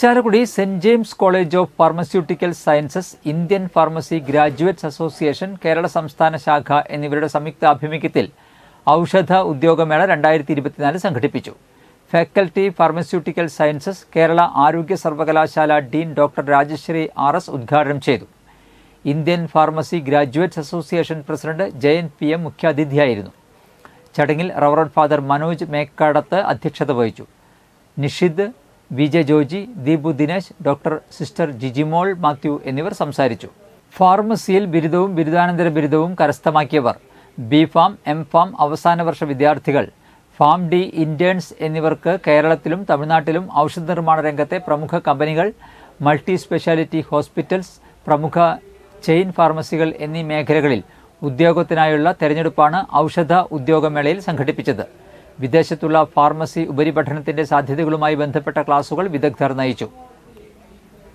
Chalakudy saint James college of pharmaceutical sciences Indian pharmacy graduates association Kerala സംസ്ഥാന ശാഖ എന്നിവരുടെ സംയുക്ത ആഭിമുഖ്യത്തിൽ ഔഷധ ഉദ്യോഗമേള രണ്ടായിരത്തി ഇരുപത്തിനാല് സംഘടിപ്പിച്ചു. ഫാക്കൽറ്റി ഫാർമസ്യൂട്ടിക്കൽ സയൻസസ് കേരള ആരോഗ്യ സർവകലാശാല dean doctor Rajasree R S ഉദ്ഘാടനം ചെയ്തു. Indian pharmacy graduates association president Jayan P M മുഖ്യാതിഥിയായിരുന്നു. ചടങ്ങിൽ റവറൻ ഫാദർ മനോജ് മേക്കാടത്ത് അധ്യക്ഷത വഹിച്ചു. Nishid V J Joji Deepu Dinesh doctor sister Jijimol Mathew എന്നിവർ സംസാരിച്ചു. ഫാർമസിയിൽ ബിരുദവും ബിരുദാനന്തര ബിരുദവും കരസ്ഥമാക്കിയവർ ബി ഫാം എം ഫാം അവസാന വർഷ വിദ്യാർത്ഥികൾ ഫാം ഡി ഇന്റേൺസ് എന്നിവർക്ക് കേരളത്തിലും തമിഴ്നാട്ടിലും ഔഷധ നിർമ്മാണ രംഗത്തെ പ്രമുഖ കമ്പനികൾ മൾട്ടി സ്പെഷ്യാലിറ്റി ഹോസ്പിറ്റൽസ് പ്രമുഖ ചെയിൻ ഫാർമസികൾ എന്നീ മേഖലകളിൽ ഉദ്യോഗത്തിനായുള്ള തെരഞ്ഞെടുപ്പാണ് ഔഷധ ഉദ്യോഗമേളയിൽ സംഘടിപ്പിച്ചത്. വിദേശത്തുള്ള ഫാർമസി ഉപരിപഠനത്തിന്റെ സാധ്യതകളുമായി ബന്ധപ്പെട്ട ക്ലാസുകൾ വിദഗ്ധർ നയിച്ചു